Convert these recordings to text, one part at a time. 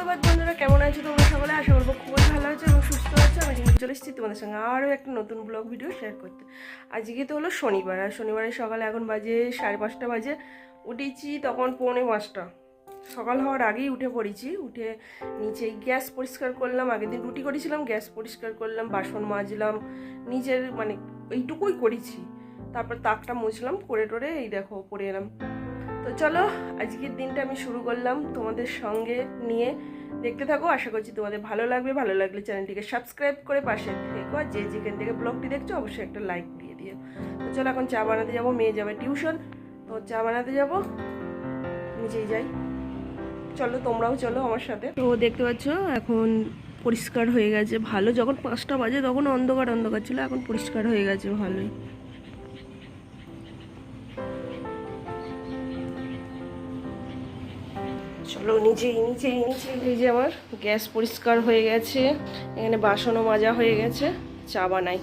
সুপ্রভাত বন্ধুরা, কেমন আছো তোমরা সকলে? আশা করব খুবই ভালো আছো এবং সুস্থ আছো। আমি কিন্তু চলে এসেছি তোমাদের সঙ্গে আরও একটা নতুন ব্লগ ভিডিও শেয়ার করতে। আজকে তো হলো শনিবার, আর শনিবারের সকালে এখন বাজে সাড়ে পাঁচটা বাজে। উঠেছি তখন পৌনে পাঁচটা। সকাল হওয়ার আগেই উঠে পড়েছি। উঠে নিচে গ্যাস পরিষ্কার করলাম। আগের দিন রুটি করেছিলাম, গ্যাস পরিষ্কার করলাম, বাসন মাজলাম, নিজের মানে এইটুকুই করেছি। তারপর তাকটা মুছলাম করে টোরে এই দেখো পরে এলাম। তো চলো, আজকের দিনটা আমি শুরু করলাম তোমাদের সঙ্গে নিয়ে। দেখতে থাকো, আশা করছি তোমাদের ভালো লাগবে। ভালো লাগলে চ্যানেলটিকে সাবস্ক্রাইব করে পাশে থেকো। আর যে যেখান থেকে ব্লগটি দেখছ, অবশ্যই একটা লাইক দিয়ে দিও। তো চলো, এখন চা বানাতে যাব। মেয়ে যাবে টিউশন তো চা বানাতে যাব। নিজেই যাই। চলো, তোমরাও চলো আমার সাথে। তো দেখতে পাচ্ছ, এখন পরিষ্কার হয়ে গেছে, ভালো। যখন পাঁচটা বাজে, তখন অন্ধকার অন্ধকার ছিল, এখন পরিষ্কার হয়ে গেছে, ভালোই। চলো, নিচেই নিচেই নিচেই। এই যে আমার গ্যাস পরিষ্কার হয়ে গেছে, এখানে বাসনও মাজা হয়ে গেছে, চা বানাই।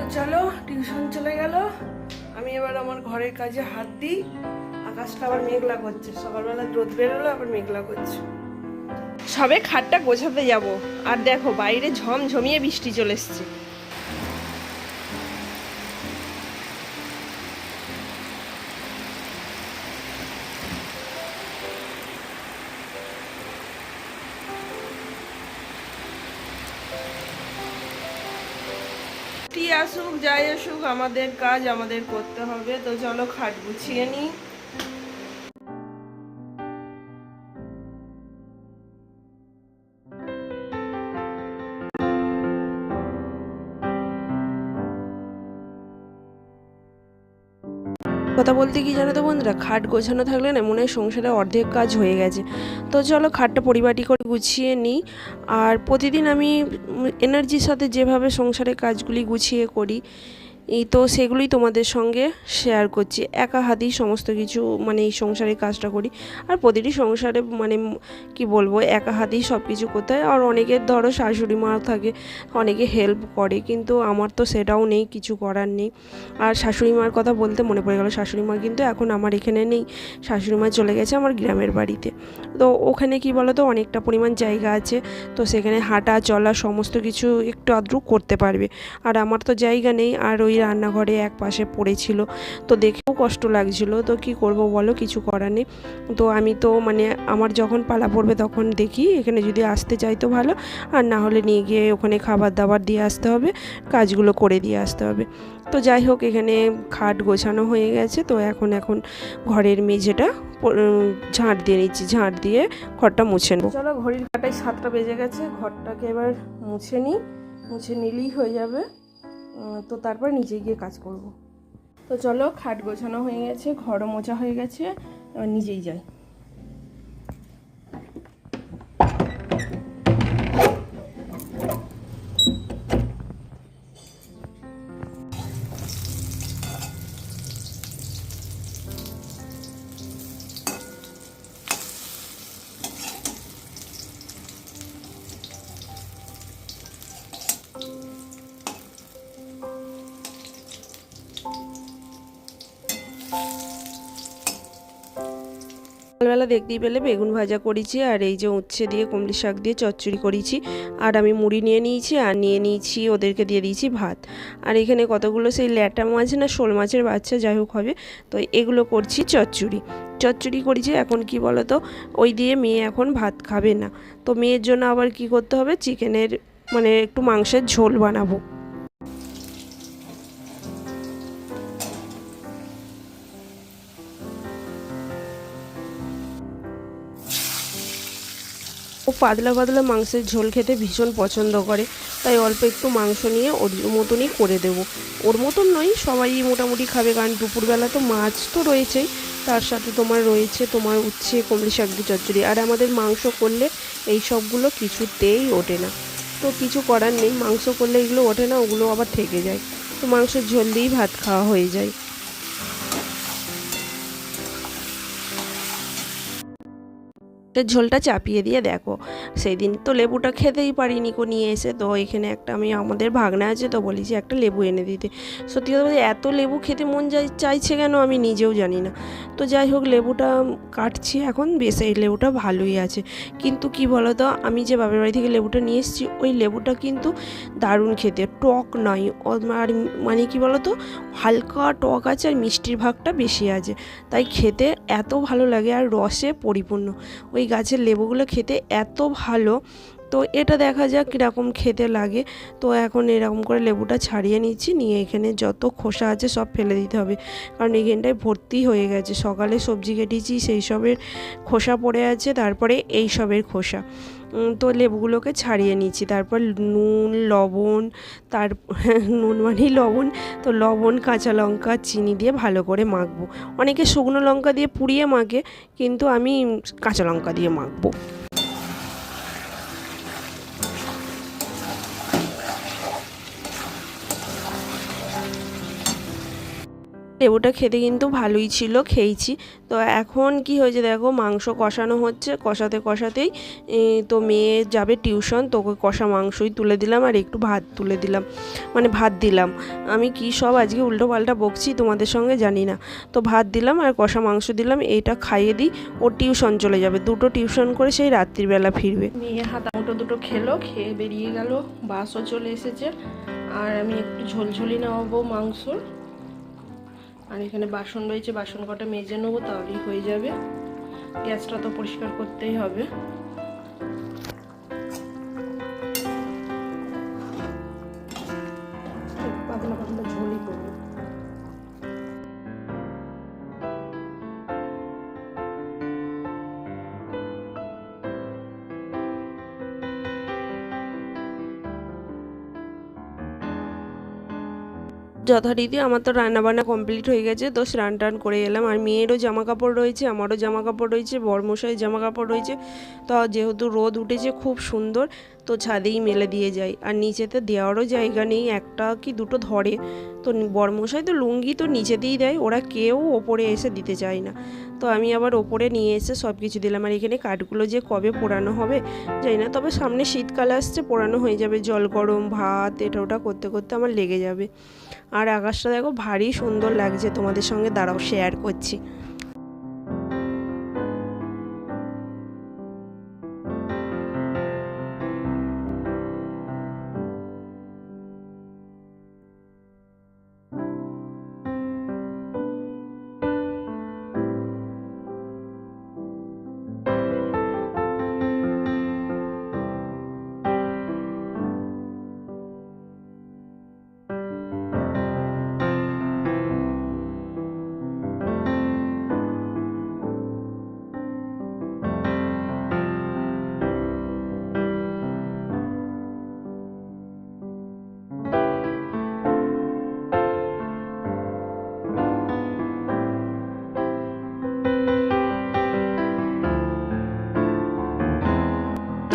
তো চলো, টিউশন চলে গেল। আমি এবার আমার ঘরের কাজে হাত দিই। আকাশটা আবার মেঘলা করছে। সকালবেলা রোদ বেরোলো, আবার মেঘলা করছে। সবে খাটটা গোছাতে যাব। আর দেখো, বাইরে ঝমঝমিয়ে বৃষ্টি চলে এসছে। আসুক যাই আসুক আমাদের কাজ আমাদের করতে হবে। তো চলো খাট গুছিয়ে নিই। কথা বলতে কি জানো তো বন্ধুরা, খাট গোছানো থাকলে না মনে হয় সংসারে অর্ধেক কাজ হয়ে গেছে। তো চলো খাটটা পরিপাটি করে গুছিয়ে নিই। আর প্রতিদিন আমি এনার্জির সাথে যেভাবে সংসারের কাজগুলি গুছিয়ে করি এই তো সেগুলোই তোমাদের সঙ্গে শেয়ার করছি। একা হাতেই সমস্ত কিছু মানে এই সংসারের কাজটা করি। আর প্রতিটি সংসারে মানে কি বলব একা হাতেই সব কিছু করতে হয়। আর অনেকের ধরো শাশুড়ি মা থাকে, অনেকে হেল্প করে, কিন্তু আমার তো সেটাও নেই, কিছু করার নেই। আর শাশুড়ি মার কথা বলতে মনে পড়ে গেল, শাশুড়ি মা কিন্তু এখন আমার এখানে নেই। শাশুড়ি মা চলে গেছে আমার গ্রামের বাড়িতে। তো ওখানে কি বলো তো অনেকটা পরিমাণ জায়গা আছে। তো সেখানে হাঁটা, চলা, সমস্ত কিছু একটু আদ্রু করতে পারবে। আর আমার তো জায়গা নেই, আর ওই রান্নাঘরে এক পাশে পড়েছিল। তো দেখেও কষ্ট লাগছিল। তো কি করব বলো, কিছু করার নেই। তো আমি তো মানে আমার যখন পালা পড়বে তখন দেখি, এখানে যদি আসতে চাই তো ভালো। আর না হলে নিয়ে গিয়ে ওখানে খাবার দাবার দিয়ে আসতে হবে, কাজগুলো করে দিয়ে আসতে হবে। তো যাই হোক, এখানে খাট গোছানো হয়ে গেছে। তো এখন এখন ঘরের মেঝেটা ঝাঁট দিয়ে নিচ্ছি। ঝাঁট দিয়ে ঘরটা মুছে নেব। চলো, ঘড়ির কাটায় সাতটা বেজে গেছে। ঘরটাকে এবার মুছে নিই। মুছে নিলেই হয়ে যাবে। তো তারপর নিজে গিয়ে কাজ করব। তো চলো, খাট গোছানো হয়ে গেছে, ঘরও মোছা হয়ে গেছে, এবার নিজেই যাই। সকালবেলা দেখতেই পেলে বেগুন ভাজা করেছি আর এই যে উচ্ছে দিয়ে কুমড়ি শাক দিয়ে চচ্চড়ি করেছি। আর আমি মুড়ি নিয়ে নিয়েছি আর নিয়ে নিয়েছি, ওদেরকে দিয়ে দিয়েছি ভাত। আর এখানে কতগুলো সেই ল্যাটা মাছ না, শোল মাছের বাচ্চা যাই হোক হবে, তো এগুলো করছি চচ্চড়ি। চচ্চড়ি করেছি এখন কি বলো তো ওই দিয়ে মেয়ে এখন ভাত খাবে না। তো মেয়ের জন্য আবার কি করতে হবে, চিকেনের মানে একটু মাংসের ঝোল বানাবো। ও পাতলা পাতলা মাংসের ঝোল খেতে ভীষণ পছন্দ করে। তাই অল্প একটু মাংস নিয়ে ওর মতনই করে দেব। ওর মতন নয়, সবাই মোটামুটি খাবে, কারণ দুপুরবেলা তো মাছ তো রয়েছেই। তার সাথে তোমার রয়েছে তোমার উচ্ছে, কমলি শাক চচ্চড়ি। আর আমাদের মাংস করলে এই সবগুলো কিছুতেই ওঠে না। তো কিছু করার নেই, মাংস করলে এগুলো ওঠে না, ওগুলো আবার থেকে যায়। তো মাংসের ঝোল দিয়েই ভাত খাওয়া হয়ে যায়। তো ঝোলটা চাপিয়ে দিয়ে দেখো। সেই দিন তো লেবুটা খেতেই পারিনি কো নিয়ে এসে। তো এখানে একটা আমি, আমাদের ভাগনা আছে তো বলি যে একটা লেবু এনে দিতে। সত্যি কথা বলতে এত লেবু খেতে মন যাই, চাইছে কেন আমি নিজেও জানি না। তো যাই হোক, লেবুটা কাটছি এখন, বেশ এই লেবুটা ভালোই আছে। কিন্তু কি বলো তো আমি যে বাপের বাড়ি থেকে লেবুটা নিয়ে এসেছি, ওই লেবুটা কিন্তু দারুণ খেতে, টক নয়। আর মানে কি বলো তো হালকা টক আছে আর মিষ্টির ভাগটা বেশি আছে। তাই খেতে এত ভালো লাগে আর রসে পরিপূর্ণ। ওই গাছের লেবুগুলো খেতে এত ভালো। তো এটা দেখা যাক কীরকম খেতে লাগে। তো এখন এরকম করে লেবুটা ছাড়িয়ে নিচ্ছি, নিয়ে এখানে যত খোসা আছে সব ফেলে দিতে হবে। কারণ এখানটায় ভর্তি হয়ে গেছে। সকালে সবজি কেটেছি, সেই সবের খোসা পড়ে আছে, তারপরে এই সবের খোসা। তো লেবুগুলোকে ছাড়িয়ে নিচ্ছি। তারপর নুন, লবণ, তার নুন মানেই লবণ, তো লবণ, কাঁচা লঙ্কা, চিনি দিয়ে ভালো করে মাখবো। অনেকে শুকনো লঙ্কা দিয়ে পুড়িয়ে মাখে, কিন্তু আমি কাঁচা লঙ্কা দিয়ে মাখবো। লেবুটা খেতে কিন্তু ভালোই ছিল, খেয়েছি। তো এখন কি হয়েছে দেখো, মাংস কষানো হচ্ছে, কষাতে কষাতেই তো মেয়ে যাবে টিউশন, তোকে কষা মাংসই তুলে দিলাম আর একটু ভাত তুলে দিলাম মানে ভাত দিলাম। আমি কি সব আজকে উল্টো পাল্টা বকছি তোমাদের সঙ্গে জানি না। তো ভাত দিলাম আর কষা মাংস দিলাম, এইটা খাইয়ে দিই, ও টিউশন চলে যাবে। দুটো টিউশন করে সেই রাত্রিবেলা ফিরবে। মেয়ে হাতা মুটো দুটো খেলো, খেয়ে বেরিয়ে গেল, বাসও চলে এসেছে। আর আমি একটু ঝোলঝোলি নেওয়াবো মাংসর। আর এখানে বাসন রয়েছে, বাসন কটা মেজে নেব, তাহলেই হয়ে যাবে। গ্যাসটা তো পরিষ্কার করতেই হবে। যথারীতি আমার তো রান্না বান্না কমপ্লিট হয়ে গেছে, তো স্নান টান করে এলাম। আর মেয়েরও জামা কাপড় রয়েছে, আমারও জামা কাপড় রয়েছে বরমশাই জামা কাপড় রয়েছে। তো যেহেতু রোদ উঠেছে, খুব সুন্দর, তো ছাদেই মেলে দিয়ে যাই। আর নিচেতে দেওয়ারও জায়গা নেই, একটা কি দুটো ধরে। তো বরমশাই তো লুঙ্গি তো নিচেতেই দেয়, ওরা কেউ ওপরে এসে দিতে চায় না। তো আমি আবার ওপরে নিয়ে এসে সব কিছু দিলাম। আর এখানে কাঠগুলো যে কবে পোড়ানো হবে, জানি না। তবে সামনে শীতকাল আসছে, পোড়ানো হয়ে যাবে। জল গরম, ভাত, এটা ওটা করতে করতে আমার লেগে যাবে। আর আকাশটা দেখো ভারী সুন্দর লাগছে। তোমাদের সঙ্গে দাঁড়াও শেয়ার করছি।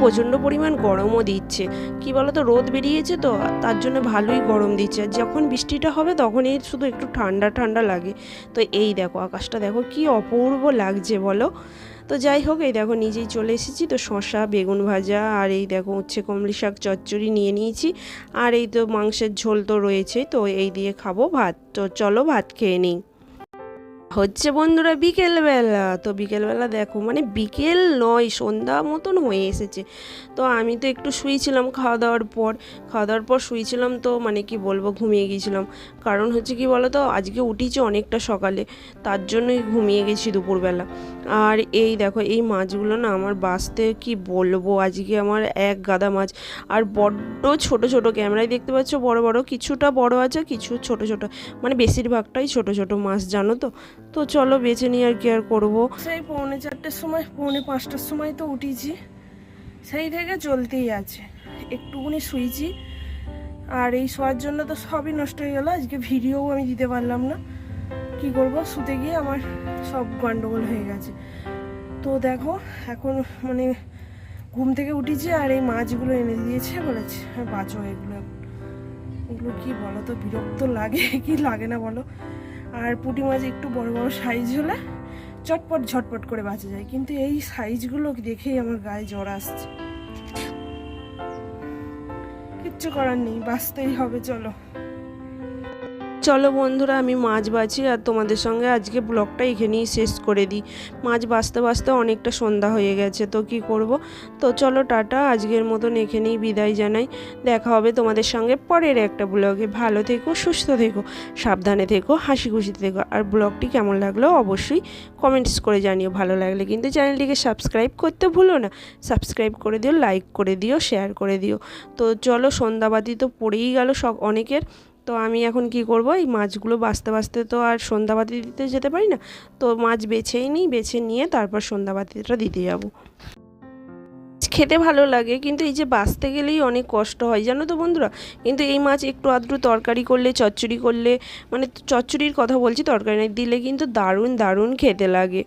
প্রচণ্ড পরিমাণ গরমও দিচ্ছে। কি বলতো, রোদ বেরিয়েছে তো, তার জন্য ভালোই গরম দিচ্ছে। আর যখন বৃষ্টিটা হবে তখনই শুধু একটু ঠান্ডা ঠান্ডা লাগে। তো এই দেখো, আকাশটা দেখো কি অপূর্ব লাগছে বলো। তো যাই হোক, এই দেখো নিজেই চলে এসেছি। তো শশা বেগুন ভাজা আর এই দেখো উচ্ছে, কমলি শাক, চচ্চড়ি নিয়ে নিয়েছি। আর এই তো মাংসের ঝোল তো রয়েছে তো এই দিয়ে খাব ভাত। তো চলো ভাত খেয়ে নিই। হচ্ছে বন্ধুরা বিকেলবেলা। তো বিকেলবেলা দেখো মানে বিকেল নয়, সন্ধ্যা মতন হয়ে এসেছে। তো আমি তো একটু শুয়েছিলাম খাওয়া দাওয়ার পর। খাওয়া দাওয়ার পর শুয়েছিলাম তো মানে কি বলব, ঘুমিয়ে গিয়েছিলাম কারণ হচ্ছে কি বলো তো আজকে উঠিছি অনেকটা সকালে, তার জন্যই ঘুমিয়ে গেছি দুপুরবেলা। আর এই দেখো, এই মাছগুলো না আমার বাঁচতে কি বলব, আজকে আমার এক গাদা মাছ। আর বড্ড ছোট ছোট ক্যামেরায় দেখতে পাচ্ছ, বড় বড়, কিছুটা বড় আছে, কিছু ছোট ছোট। মানে বেশিরভাগটাই ছোট ছোট মাছ, জানো তো? তো চলো বেছে নিয়ে আর কি আর করব। সেই পৌনে চারটের সময়, পৌনে পাঁচটার সময় তো উঠেছি। সেই থেকে চলতেই আছে। একটুকুনি শুয়েছি। আর এই শোয়ার জন্য তো সবই নষ্ট হয়ে গেলো। আজকে ভিডিওও আমি দিতে পারলাম না। কি করব? শুতে গিয়ে আমার সব গন্ডগোল হয়ে গেছে। তো দেখো, এখন মানে ঘুম থেকে উঠেছি আর এই মাছগুলো এনে দিয়েছে বলেছে বাঁচো এগুলো। এগুলো কি বলো তো? বিরক্ত লাগে, কি লাগে না বলো? আর পুঁটি মাছ একটু বড় বড় সাইজ হলে চটপট ঝটপট করে বাঁচা যায়। কিন্তু এই সাইজগুলো দেখেই আমার গায়ে জ্বর আসছে। কিচ্ছু করার নেই, বাঁচতেই হবে, চলো। চলো বন্ধুরা, আমি মাছ বাছি আর তোমাদের সঙ্গে আজকে ব্লগটা এখানেই শেষ করে দিই। মাছ বাঁচতে বাঁচতে অনেকটা সন্ধ্যা হয়ে গেছে, তো কি করব? তো চলো টাটা, আজকের মতন এখানেই বিদায় জানাই। দেখা হবে তোমাদের সঙ্গে পরের একটা ব্লগে। ভালো থেকো, সুস্থ থেকো, সাবধানে থেকো, হাসি খুশিতে থেকো। আর ব্লগটি কেমন লাগল অবশ্যই কমেন্টস করে জানিও। ভালো লাগলে কিন্তু চ্যানেলটিকে সাবস্ক্রাইব করতে ভুলো না। সাবস্ক্রাইব করে দিও লাইক করে দিও শেয়ার করে দিও। তো চলো সন্ধ্যাবাতি তো পড়েই গেল সব অনেকের। তো আমি এখন কি করব? এই মাছগুলো বাঁচতে বাঁচতে তো আর সন্ধ্যাবাতি দিতে যেতে পারি না। তো মাছ বেছেই নিই, বেছে নিয়ে তারপর সন্ধ্যাবাতিটা দিতে যাব। খেতে ভালো লাগে, কিন্তু এই যে বাঁচতে গেলেই অনেক কষ্ট হয়, জানো তো বন্ধুরা? কিন্তু এই মাছ একটু আধটু তরকারি করলে, চচ্চড়ি করলে মানে চচ্চড়ির কথা বলছি, তরকারি দিলে কিন্তু দারুণ দারুণ খেতে লাগে।